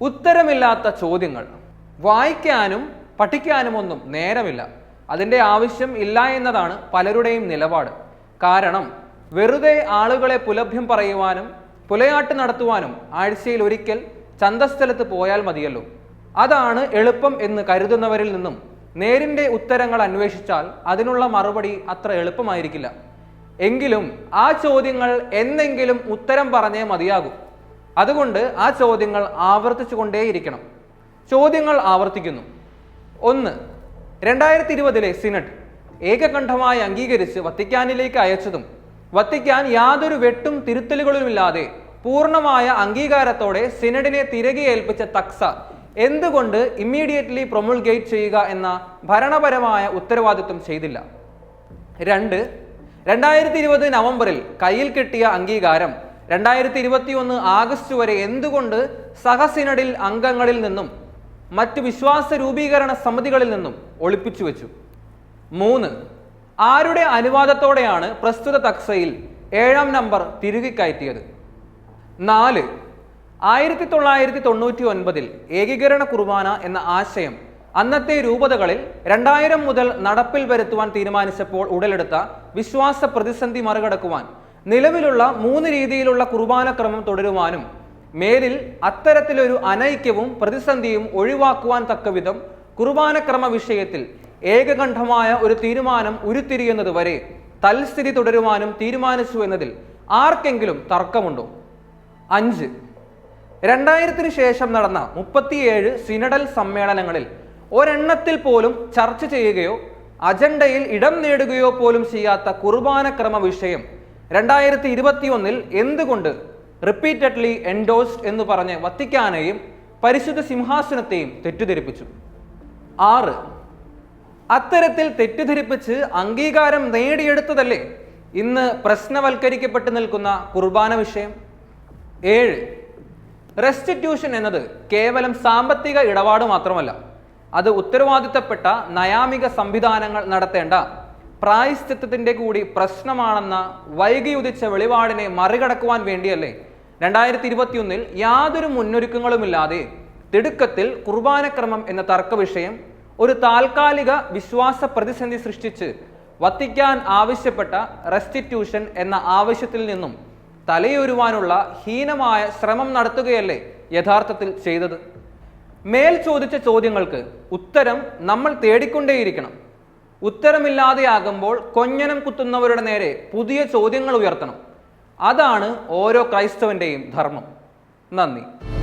ഉത്തരമില്ലാത്ത ചോദ്യങ്ങൾ. വായിക്കാനും പഠിക്കാനും ഒന്നും നേരമില്ല. അതിന്റെ ആവശ്യം ഇല്ല എന്നതാണ് പലരുടെയും നിലപാട്. കാരണം വെറുതെ ആളുകളെ പുലഭ്യം പറയുവാനും പുലയാട്ട് നടത്തുവാനും ആഴ്ചയിൽ ഒരിക്കൽ ചന്തസ്ഥലത്ത് പോയാൽ മതിയല്ലോ. അതാണ് എളുപ്പം എന്ന് കരുതുന്നവരിൽ നിന്നും നേരിന്റെ ഉത്തരങ്ങൾ അന്വേഷിച്ചാൽ അതിനുള്ള മറുപടി അത്ര എളുപ്പമായിരിക്കില്ല. എങ്കിലും ആ ചോദ്യങ്ങൾ എന്നെങ്കിലും ഉത്തരം പറഞ്ഞേ മതിയാകൂ. അതുകൊണ്ട് ആ ചോദ്യങ്ങൾ ആവർത്തിച്ചുകൊണ്ടേയിരിക്കണം. ചോദ്യങ്ങൾ ആവർത്തിക്കുന്നു. ഒന്ന് രണ്ടായിരത്തി ഇരുപതിലെ സിനഡ് ഏകകണ്ഠമായി അംഗീകരിച്ച് വത്തിക്കാനിലേക്ക് അയച്ചതും വത്തിക്കാൻ യാതൊരു വെട്ടും തിരുത്തലുകളുമില്ലാതെ പൂർണമായ അംഗീകാരത്തോടെ സിനഡിനെ തിരികെ ഏൽപ്പിച്ച തക്സ എന്തുകൊണ്ട് ഇമ്മീഡിയറ്റ്ലി പ്രൊമുൾഗേറ്റ് ചെയ്യുക എന്ന ഭരണപരമായ ഉത്തരവാദിത്വം ചെയ്തില്ല. രണ്ട് രണ്ടായിരത്തി ഇരുപത് നവംബറിൽ കയ്യിൽ കിട്ടിയ അംഗീകാരം രണ്ടായിരത്തി ഇരുപത്തി ഒന്ന് ആഗസ്റ്റ് വരെ എന്തുകൊണ്ട് സഹസിനഡിൽ അംഗങ്ങളിൽ നിന്നും മറ്റ് വിശ്വാസ രൂപീകരണ സമിതികളിൽ നിന്നും ഒളിപ്പിച്ചു വെച്ചു? മൂന്ന് ആരുടെ അനുവാദത്തോടെയാണ് പ്രസ്തുത തക്സയിൽ ഏഴാം നമ്പർ തിരുകി കയറ്റിയത്? നാല് ആയിരത്തി തൊള്ളായിരത്തി തൊണ്ണൂറ്റി ഒൻപതിൽ ഏകീകരണ കുർബാന എന്ന ആശയം അന്നത്തെ രൂപതകളിൽ രണ്ടായിരം മുതൽ നടപ്പിൽ വരുത്തുവാൻ തീരുമാനിച്ചപ്പോൾ ഉടലെടുത്ത വിശ്വാസ പ്രതിസന്ധി മറികടക്കുവാൻ നിലവിലുള്ള മൂന്ന് രീതിയിലുള്ള കുർബാനക്രമം തുടരുവാനും മേലിൽ അത്തരത്തിലൊരു അനൈക്യവും പ്രതിസന്ധിയും ഒഴിവാക്കുവാൻ തക്കവിധം കുർബാനക്രമ വിഷയത്തിൽ ഏകകണ്ഠമായ ഒരു തീരുമാനം ഉരുത്തിരിയുന്നത് വരെ തൽസ്ഥിതി തുടരുവാനും തീരുമാനിച്ചു എന്നതിൽ ആർക്കെങ്കിലും തർക്കമുണ്ടോ? അഞ്ച്. രണ്ടായിരത്തിന് ശേഷം നടന്ന മുപ്പത്തിയേഴ് സിനഡൽ സമ്മേളനങ്ങളിൽ ഒരെണ്ണത്തിൽ പോലും ചർച്ച ചെയ്യുകയോ അജണ്ടയിൽ ഇടം നേടുകയോ പോലും ചെയ്യാത്ത കുർബാനക്രമ വിഷയം രണ്ടായിരത്തി ഇരുപത്തിയൊന്നിൽ എന്തുകൊണ്ട് റിപ്പീറ്റഡ്ലി എൻഡോസ്ഡ് എന്ന് പറഞ്ഞ് വത്തിക്കാനെയും പരിശുദ്ധ സിംഹാസനത്തെയും തെറ്റിദ്ധരിപ്പിച്ചു? ആറ്. അത്തരത്തിൽ തെറ്റിദ്ധരിപ്പിച്ച് അംഗീകാരം നേടിയെടുത്തതല്ലേ ഇന്ന് പ്രശ്നവൽക്കരിക്കപ്പെട്ട് നിൽക്കുന്ന കുർബാന വിഷയം? ഏഴ്. റെസ്റ്റിറ്റ്യൂഷൻ എന്നത് കേവലം സാമ്പത്തിക ഇടപാട് മാത്രമല്ല അത് ഉത്തരവാദിത്തപ്പെട്ട നയാമിക സംവിധാനങ്ങൾ നടത്തേണ്ട പ്രായശ്ചിത്തത്തിന്റെ കൂടി പ്രശ്നമാണെന്ന വൈകി ഉദിച്ച വെളിപാടിനെ മറികടക്കുവാൻ വേണ്ടിയല്ലേ? രണ്ടായിരത്തി ഇരുപത്തിയൊന്നിൽ യാതൊരു മുന്നൊരുക്കങ്ങളുമില്ലാതെ തിടുക്കത്തിൽ കുർബാനക്രമം എന്ന തർക്ക വിഷയം ഒരു താൽക്കാലിക വിശ്വാസ പ്രതിസന്ധി സൃഷ്ടിച്ച് വത്തിക്കാൻ ആവശ്യപ്പെട്ട റെസ്റ്റിറ്റ്യൂഷൻ എന്ന ആവശ്യത്തിൽ നിന്നും തലയൊരുവാനുള്ള ഹീനമായ ശ്രമം നടത്തുകയല്ലേ യഥാർത്ഥത്തിൽ ചെയ്തത്? മേൽ ചോദിച്ച ചോദ്യങ്ങൾക്ക് ഉത്തരം നമ്മൾ തേടിക്കൊണ്ടേയിരിക്കണം. ഉത്തരമില്ലാതെയാകുമ്പോൾ കൊഞ്ഞനം കുത്തുന്നവരുടെ നേരെ പുതിയ ചോദ്യങ്ങൾ ഉയർത്തണം. അതാണ് ഓരോ ക്രൈസ്തവന്റെയും ധർമ്മം. നന്ദി.